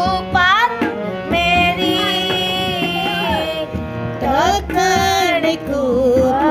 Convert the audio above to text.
ढक्कन कुपात मेरी ढक्कन कुपात